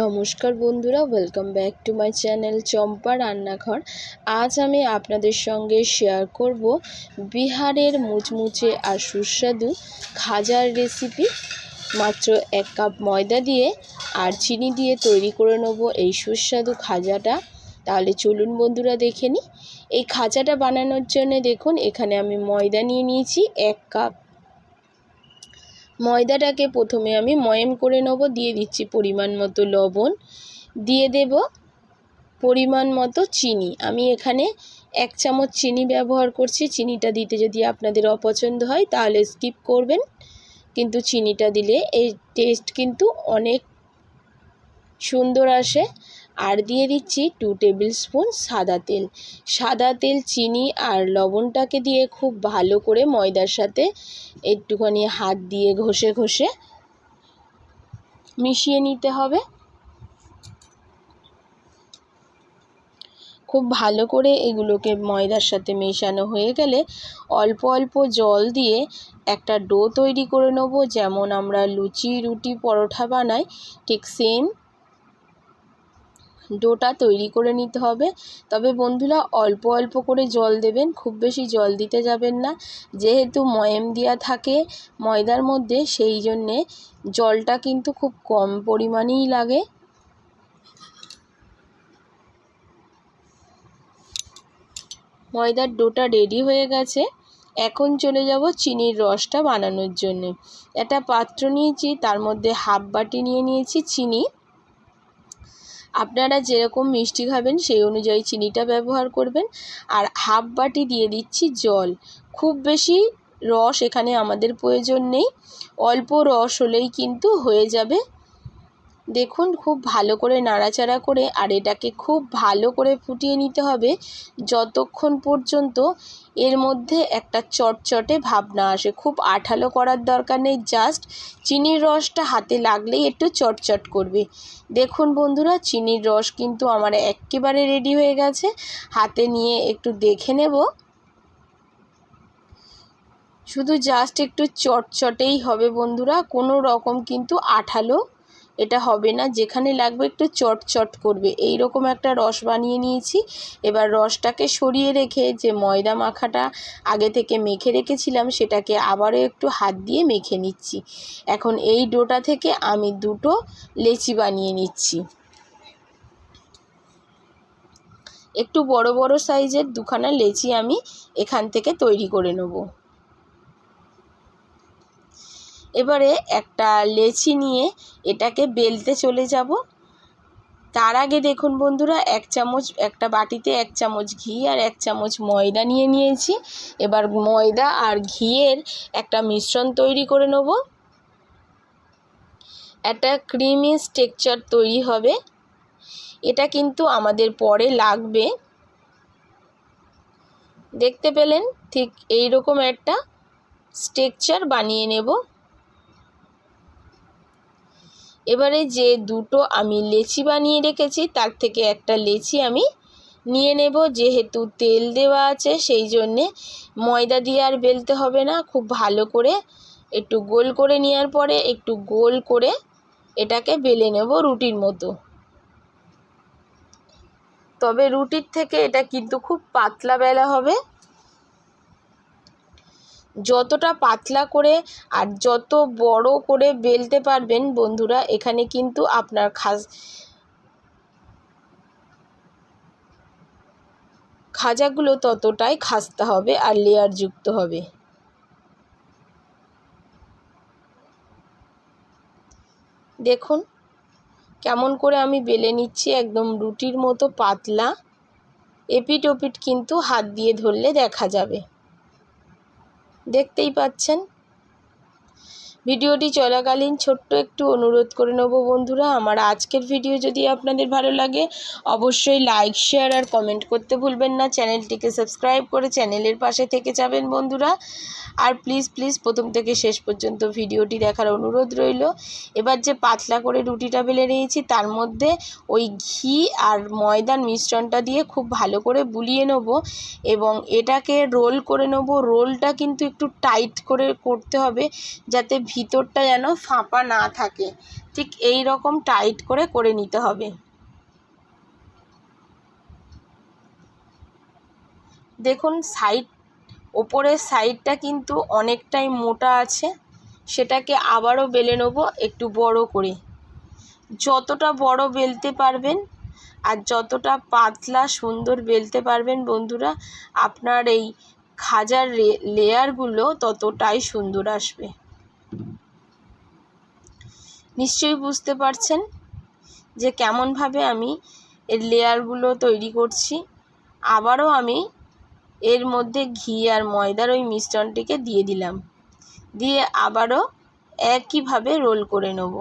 নমস্কার বন্ধুরা welcome back to my channel Champa রান্নাঘর। আজ আমি আপনাদের সঙ্গে শেয়ার করব বিহারের মুচমুচে আর সুস্বাদু খাজার রেসিপি মাত্র এক কাপ ময়দা দিয়ে আর চিনি দিয়ে তৈরি করে নেব এই সুস্বাদু খাজাটা। তাহলে চলুন বন্ধুরা, দেখে নিই। এই খাজাটা বানানোর জন্য দেখুন, এখানে আমি ময়দা নিয়ে নিয়েছি, এক কাপ ময়দাটাকে প্রথমে আমি ময়েম করে নেব, দিয়ে দিচ্ছি পরিমাণ মতো লবণ, দিয়ে দেব পরিমাণ মতো চিনি। আমি এখানে এক চামচ চিনি ব্যবহার করছি, চিনিটা দিতে যদি আপনাদের অপছন্দ হয় তাহলে স্কিপ করবেন, কিন্তু চিনিটা দিলে এই টেস্ট কিন্তু অনেক সুন্দর আসে। আর দিয়ে দিচ্ছি টু টেবিল স্পুন সাদা তেল। সাদা তেল, চিনি আর লবণটাকে দিয়ে খুব ভালো করে ময়দার সাথে একটুখানি হাত দিয়ে ঘষে ঘষে মিশিয়ে নিতে হবে। খুব ভালো করে এগুলোকে ময়দার সাথে মেশানো হয়ে গেলে অল্প অল্প জল দিয়ে একটা ডো তৈরি করে নেব। যেমন আমরা লুচি, রুটি, পরোঠা বানাই, ঠিক সেম ডোটা তৈরি করে নিতে হবে। তবে বন্ধুরা অল্প অল্প করে জল দেবেন, খুব বেশি জল দিতে যাবেন না। যেহেতু ময়েম দেওয়া থাকে ময়দার মধ্যে, সেই জন্যে জলটা কিন্তু খুব কম পরিমাণেই লাগে। ময়দার ডোটা রেডি হয়ে গেছে। এখন চলে যাব চিনির রসটা বানানোর জন্যে। একটা পাত্র নিয়েছি, তার মধ্যে হাফ বাটি নিয়ে নিয়েছি চিনি। আপনারা যেরকম মিষ্টি খাবেন, সেই অনুযায়ী চিনিটা ব্যবহার করবেন। আর হাফ বাটি দিয়ে দিচ্ছি জল। খুব বেশি রস এখানে আমাদের প্রয়োজন নেই। অল্প রস হলেই কিন্তু হয়ে যাবে। দেখুন, খুব ভালো করে নাড়াচাড়া করে আর এটাকে খুব ভালো করে ফুটিয়ে নিতে হবে যতক্ষণ পর্যন্ত এর মধ্যে একটা চটচটে ভাব না আসে। খুব আঠালো করার দরকার নেই, জাস্ট চিনির রসটা হাতে লাগলেই একটু চটচট করবে। দেখুন বন্ধুরা, চিনির রস কিন্তু আমার একেবারে রেডি হয়ে গেছে। হাতে নিয়ে একটু দেখে নেব। শুধু জাস্ট একটু চটচটেই হবে বন্ধুরা, কোনো রকম কিন্তু আঠালো এটা হবে না। যেখানে লাগবে একটু চটচট করবে। এই রকম একটা রস বানিয়ে নিয়েছি। এবার রসটাকে সরিয়ে রেখে যে ময়দা মাখাটা আগে থেকে মেখে রেখেছিলাম, সেটাকে আবারও একটু হাত দিয়ে মেখে নিচ্ছি। এখন এই ডোটা থেকে আমি দুটো লেচি বানিয়ে নিচ্ছি। একটু বড় বড় সাইজের দুখানা লেচি আমি এখান থেকে তৈরি করে নেব। এবারে একটা লেচি নিয়ে এটাকে বেলতে চলে যাব। তার আগে দেখুন বন্ধুরা, এক চামচ, একটা বাটিতে এক চামচ ঘি আর এক চামচ ময়দা নিয়ে নিয়েছি। এবার ময়দা আর ঘিয়ের একটা মিশ্রণ তৈরি করে নেব। একটা ক্রিমি স্টেকচার তৈরি হবে। এটা কিন্তু আমাদের পরে লাগবে। দেখতে পেলেন? ঠিক এই রকম একটা স্টেকচার বানিয়ে নেব। এবারে যে দুটো আমি লেচি বানিয়ে রেখেছি, তার থেকে একটা লেচি আমি নিয়ে নেব। যেহেতু তেল দেওয়া আছে, সেই জন্যে ময়দা দিয়ে আর বেলতে হবে না। খুব ভালো করে একটু গোল করে নেওয়ার পরে একটু গোল করে এটাকে বেলে নেব রুটির মতো। তবে রুটির থেকে এটা কিন্তু খুব পাতলা বেলা হবে। যতটা পাতলা করে আর যত বড় করে বেলতে পারবেন বন্ধুরা, এখানে কিন্তু আপনার খাস খাজাগুলো ততটাই খাস্তা হবে আর লেয়ারযুক্ত হবে। দেখুন কেমন করে আমি বেলে নিচ্ছি, একদম রুটির মতো পাতলা। এপিট ওপিট কিন্তু হাত দিয়ে ধরলে দেখা যাবে। দেখতেই পাচ্ছেন। ভিডিওটি চলাকালীন ছোট্ট একটু অনুরোধ করে নেব বন্ধুরা। আমার আজকের ভিডিও যদি আপনাদের ভালো লাগে, অবশ্যই লাইক, শেয়ার আর কমেন্ট করতে ভুলবেন না। চ্যানেলটিকে সাবস্ক্রাইব করে চ্যানেলের পাশে থেকে যাবেন বন্ধুরা। আর প্লিজ প্লিজ প্রথম থেকে শেষ পর্যন্ত ভিডিওটি দেখার অনুরোধ রইল। এবার যে পাতলা করে রুটিটা বেলে নিয়েছি, তার মধ্যে ওই ঘি আর ময়দার মিশ্রণটা দিয়ে খুব ভালো করে বুলিয়ে নেব এবং এটাকে রোল করে নেব। রোলটা কিন্তু একটু টাইট করে করতে হবে, যাতে ভিতরটা যেন ফাঁপা না থাকে। ঠিক এই রকম টাইট করে করে নিতে হবে। দেখুন, সাইড, ওপরের সাইডটা কিন্তু অনেকটাই মোটা আছে। সেটাকে আবারও বেলে নেব একটু বড় করে। যতটা বড় বেলতে পারবেন আর যতটা পাতলা সুন্দর বেলতে পারবেন বন্ধুরা, আপনার এই খাজার লেয়ারগুলো ততটাই সুন্দর আসবে। নিশ্চয়ই বুঝতে পারছেন যে কেমনভাবে আমি এর লেয়ারগুলো তৈরি করছি। আবারও আমি এর মধ্যে ঘি আর ময়দার ওই মিশ্রণটিকে দিয়ে দিলাম। দিয়ে আবারও একইভাবে রোল করে নেব।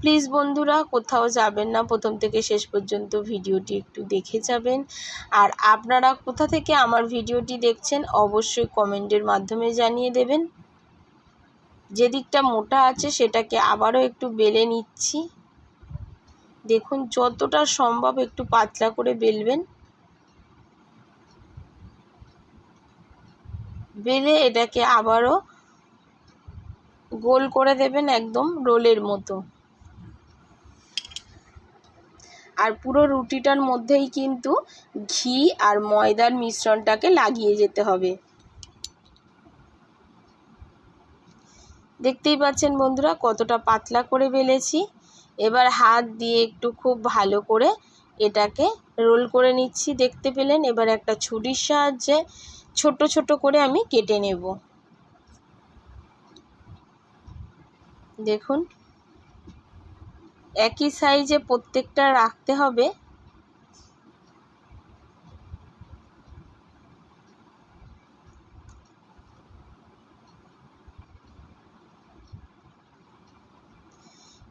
প্লিজ বন্ধুরা, কোথাও যাবেন না। প্রথম থেকে শেষ পর্যন্ত ভিডিওটি একটু দেখে যাবেন। আর আপনারা কোথা থেকে আমার ভিডিওটি দেখছেন, অবশ্যই কমেন্টের মাধ্যমে জানিয়ে দেবেন। যে দিকটা মোটা আছে সেটাকে আবারও একটু বেলে নিচ্ছি। দেখুন, যতটা সম্ভব একটু পাতলা করে বেলবেন। বেলে এটাকে আবারও গোল করে দেবেন একদম রোলের মতো। আর পুরো রুটিটার মধ্যেই কিন্তু ঘি আর ময়দার মিশ্রণটাকে লাগিয়ে যেতে হবে। দেখতেই পাচ্ছেন বন্ধুরা, কতটা পাতলা করে বেলেছি। এবার হাত দিয়ে একটু খুব ভালো করে এটাকে রোল করে নিচ্ছি, দেখতে পেলেন? এবার একটা ছুরির সাহায্যে ছোট ছোট করে আমি কেটে নেব। দেখুন, একই সাইজে প্রত্যেকটা রাখতে হবে।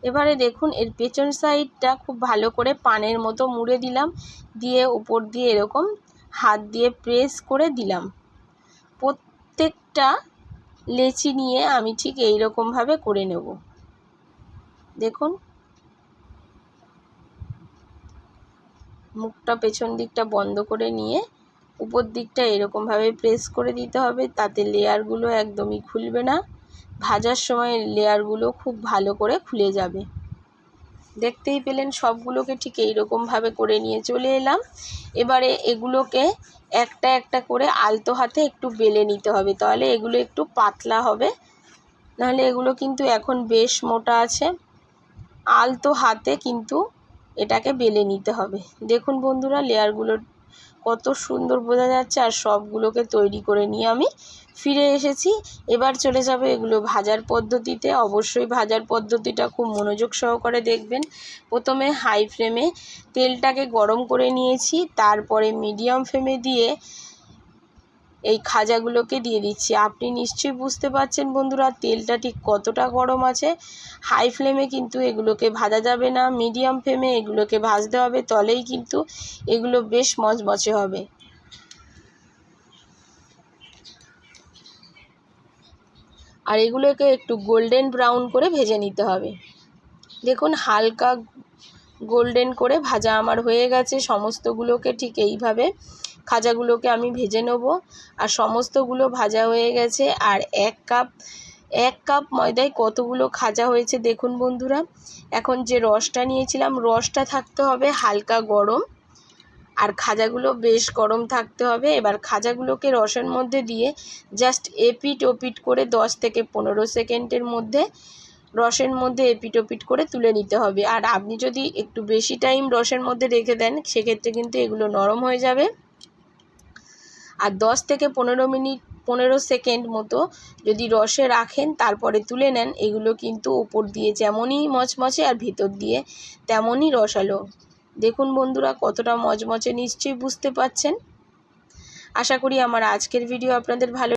এবারে দেখুন, এর পেছন সাইডটা খুব ভালো করে পানের মতো মুড়ে দিলাম। দিয়ে উপর দিয়ে এরকম হাত দিয়ে প্রেস করে দিলাম। প্রত্যেকটা লেচি নিয়ে আমি ঠিক এই রকমভাবে করে নেব। দেখুন। মুখটা পেছন দিকটা বন্ধ করে নিয়ে উপর দিকটা এরকমভাবে প্রেস করে দিতে হবে, তাতে লেয়ারগুলো একদমই খুলবে না। ভাজার সময় লেয়ারগুলো খুব ভালো করে খুলে যাবে। দেখতেই পেলেন সবগুলোকে ঠিক এইরকমভাবে করে নিয়ে চলে এলাম। এবারে এগুলোকে একটা একটা করে আলতো হাতে একটু বেলে নিতে হবে। তাহলে এগুলো একটু পাতলা হবে। নাহলে এগুলো কিন্তু এখন বেশ মোটা আছে। আলতো হাতে কিন্তু এটাকে বেলে নিতে হবে। দেখুন বন্ধুরা, লেয়ারগুলো কত সুন্দর বোঝা যাচ্ছে আর সবগুলোকে তৈরি করে নিয়ে আমি ফিরে এসেছি। এবার চলে যাবে এগুলো ভাজার পদ্ধতিতে। অবশ্যই ভাজার পদ্ধতিটা খুব মনোযোগ সহকারে দেখবেন। প্রথমে হাই ফ্লেমে তেলটাকে গরম করে নিয়েছি। তারপরে মিডিয়াম ফ্লেমে দিয়ে এই খাজাগুলোকে দিয়ে দিচ্ছি। আপনি নিশ্চয়ই বুঝতে পারছেন বন্ধুরা, তেলটা ঠিক কতটা গরম আছে। হাই ফ্লেমে কিন্তু এগুলোকে ভাজা যাবে না। মিডিয়াম ফ্লেমে এগুলোকে ভাজতে হবে। তলেই কিন্তু এগুলো বেশ মচমচে হবে। আর এগুলোকে একটু গোল্ডেন ব্রাউন করে ভেজে নিতে হবে। দেখুন, হালকা গোল্ডেন করে ভাজা আমার হয়ে গেছে। সমস্তগুলোকে ঠিক এইভাবে খাজাগুলোকে আমি ভেজে নেব। আর সমস্তগুলো ভাজা হয়ে গেছে। আর এক কাপ এক কাপ ময়দায় কতগুলো খাজা হয়েছে দেখুন বন্ধুরা। এখন যে রসটা নিয়েছিলাম, রসটা থাকতে হবে হালকা গরম। আর খাজাগুলো বেশ গরম থাকতে হবে। এবার খাজাগুলোকে রসের মধ্যে দিয়ে জাস্ট এপিট ওপিট করে দশ থেকে পনেরো সেকেন্ডের মধ্যে রসের মধ্যে এপিট ওপিট করে তুলে নিতে হবে। আর আপনি যদি একটু বেশি টাইম রসের মধ্যে রেখে দেন, সেক্ষেত্রে কিন্তু এগুলো নরম হয়ে যাবে। আর দশ থেকে পনেরো মিনিট, পনেরো সেকেন্ড মতো যদি রসে রাখেন, তারপরে তুলে নেন, এগুলো কিন্তু ওপর দিয়ে যেমনই মচমচে আর ভিতর দিয়ে তেমনই রসালো। দেখুন বন্ধুরা কতটা মজমচে নিশ্চয়ই বুঝতে পাচ্ছেন আশা করি আমার আজকের ভিডিও আপনাদের ভালো